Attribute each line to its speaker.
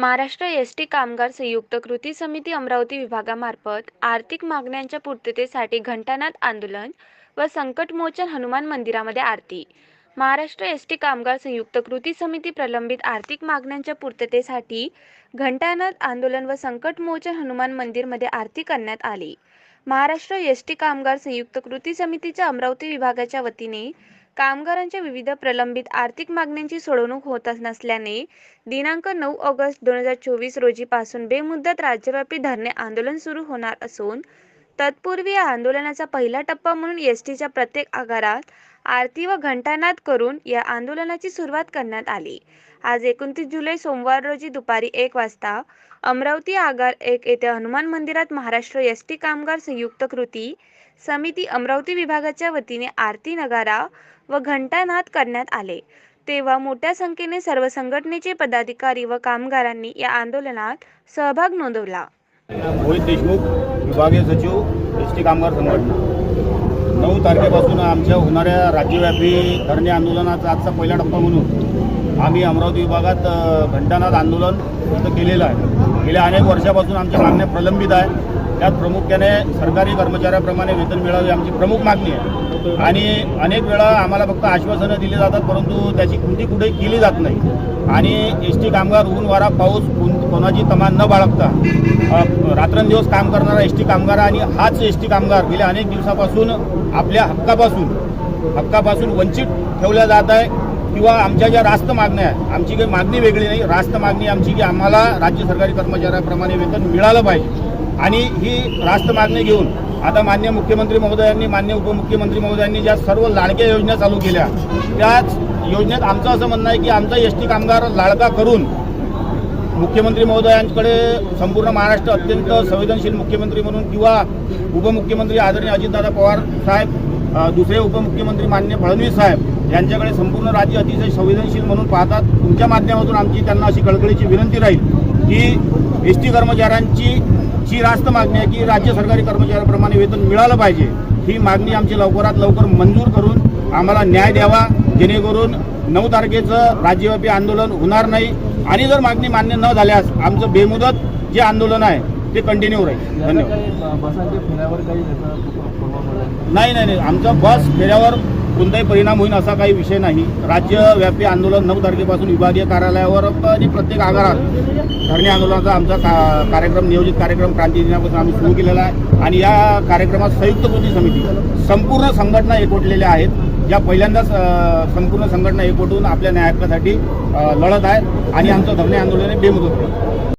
Speaker 1: Maharashtra S T कामगार संयुक्त कृती समिती अमरावती विभागामार्फत आर्थिक मागण्यांच्या पूर्ततेसाठी घंटानाद आंदोलन व संकटमोचन हनुमान मंदिरामध्ये आरती. महाराष्ट्र एस टी कामगार संयुक्त कृती समिती प्रलंबित आर्थिक मागण्यांच्या पूर्ततेसाठी घंटानाद आंदोलन व संकटमोचन हनुमान मंदिरमध्ये आरती करण्यात आली. महाराष्ट्र एस टी कामगार संयुक्त कृती समितीच्या अमरावती विभागाच्या वतीने कामगारांच्या विविध प्रलंबित आर्थिक मागण्यांची सोडवणूक होत नसल्याने दिनांक नऊ ऑगस्ट दोन हजार चोवीस रोजीपासून बेमुदत राज्यव्यापी धरणे आंदोलन सुरू होणार असून तत्पूर्वी या आंदोलनाचा पहिला टप्पा म्हणून एस टीच्या प्रत्येक आगारात आरती व घंटानाद करून या आंदोलनाची सुरुवात करण्यात आली. आज एकोणतीस जुलै सोमवार रोजी दुपारी एक वाजता अमरावती आगार एक येथे हनुमान मंदिरात महाराष्ट्र एस टी कामगार संयुक्त कृती समिती अमरावती विभागाच्या वतीने आरती नगारा व घंटानाद करण्यात आले. तेव्हा मोठ्या संख्येने सर्व संघटनेचे पदाधिकारी व कामगारांनी या आंदोलनात सहभाग नोंदवला.
Speaker 2: मोहित देशमुख विभागीय सचिव एस टी कामगार संघटना. नऊ तारखेपासून आमच्या होणाऱ्या राज्यव्यापी धरणे आंदोलनाचा आजचा पहिला टप्पा म्हणून आम्ही अमरावती विभागात घंटानाद आंदोलन केलेलं आहे. गेल्या अनेक वर्षापासून आमच्या मागण्या प्रलंबित आहे त्यात प्रामुख्याने सरकारी कर्मचाऱ्याप्रमाणे वेतन मिळावे आमची प्रमुख मागणी आहे. आणि अनेक वेळा आम्हाला फक्त आश्वासनं दिली जातात परंतु त्याची कृती कुठे केली जात नाही. आणि एस टी कामगार ऊन वारा पाऊस कोणाची तमान न बाळगता रात्रंदिवस काम करणारा एस टी कामगार आणि हाच एस टी कामगार गेल्या अनेक दिवसापासून आपल्या हक्कापासून हक्कापासून वंचित ठेवल्या जात आहे किंवा आमच्या ज्या रास्त मागण्या आहेत आमची काही मागणी वेगळी नाही. रास्त मागणी आमची की आम्हाला राज्य सरकारी कर्मचाऱ्याप्रमाणे वेतन मिळालं पाहिजे. आणि ही रास्त मागणी घेऊन आता मान्य मुख्यमंत्री महोदयांनी मान्य उपमुख्यमंत्री महोदयांनी ज्या सर्व लाडक्या योजना चालू केल्या त्याच योजनेत आमचं असं म्हणणं आहे की आमचा एस टी कामगार लाडका करून मुख्यमंत्री महोदयांकडे संपूर्ण महाराष्ट्र अत्यंत संवेदनशील मुख्यमंत्री म्हणून किंवा उपमुख्यमंत्री आदरणीय अजितदादा पवार साहेब दुसरे उपमुख्यमंत्री मान्य फडणवीस साहेब यांच्याकडे संपूर्ण राज्य अतिशय संवेदनशील म्हणून पाहतात. तुमच्या माध्यमातून आमची त्यांना अशी कळकळीची विनंती राहील की एस टी कर्मचाऱ्यांची जी रास्त मागणी आहे की राज्य सरकारी कर्मचाऱ्याप्रमाणे वेतन मिळालं पाहिजे ही मागणी आमची लवकरात लवकर मंजूर करून आम्हाला न्याय द्यावा जेणेकरून नऊ तारखेचं राज्यव्यापी आंदोलन होणार नाही. आणि जर मागणी मान्य न झाल्यास आमचं बेमुदत जे आंदोलन आहे ते कंटिन्यू राहील. धन्यवाद.
Speaker 3: नाही
Speaker 2: नाही. आमचं बस फेऱ्यावर कोणताही परिणाम होईल असा काही विषय नाही. राज्यव्यापी आंदोलन नऊ तारखेपासून विभागीय कार्यालयावर आणि प्रत्येक आगारात धरणे आंदोलनाचा आमचा का कार्यक्रम नियोजित कार्यक्रम क्रांती दिनापासून आम्ही सुरू केलेला आहे. आणि या कार्यक्रमात संयुक्त कृती समिती संपूर्ण संघटना एकवटलेल्या आहेत. ज्या पहिल्यांदाच संपूर्ण संघटना एकवटून आपल्या न्याय हक्कासाठी लढत आहेत आणि आमचं धरणे आंदोलन हे बेमुदत